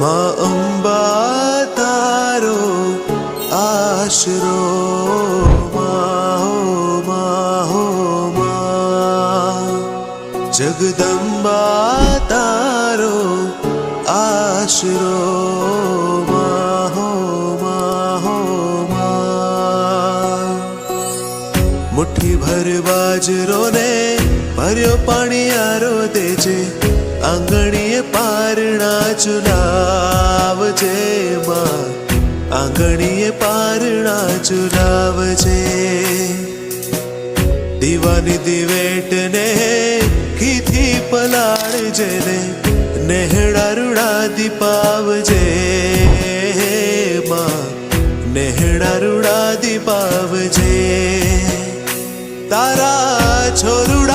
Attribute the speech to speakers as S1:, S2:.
S1: માં અંબા તારો આશરો માં હો માં જગદંબા તારો આશરો માં હો માં મુઠ્ઠી ભર બાજરો ને ભર્યો પાણીયારો દેજે. આંગણીએ પારણા ચુલાવજે માં. આંગણીએ પારણા ચુલાવજે દીવાની દિવેટને ઘીથી પલાળજે ને નેહડા રૂડા દીપાવજે માં. નેહડા રૂડા દીપાવજે. તારા છોરુડા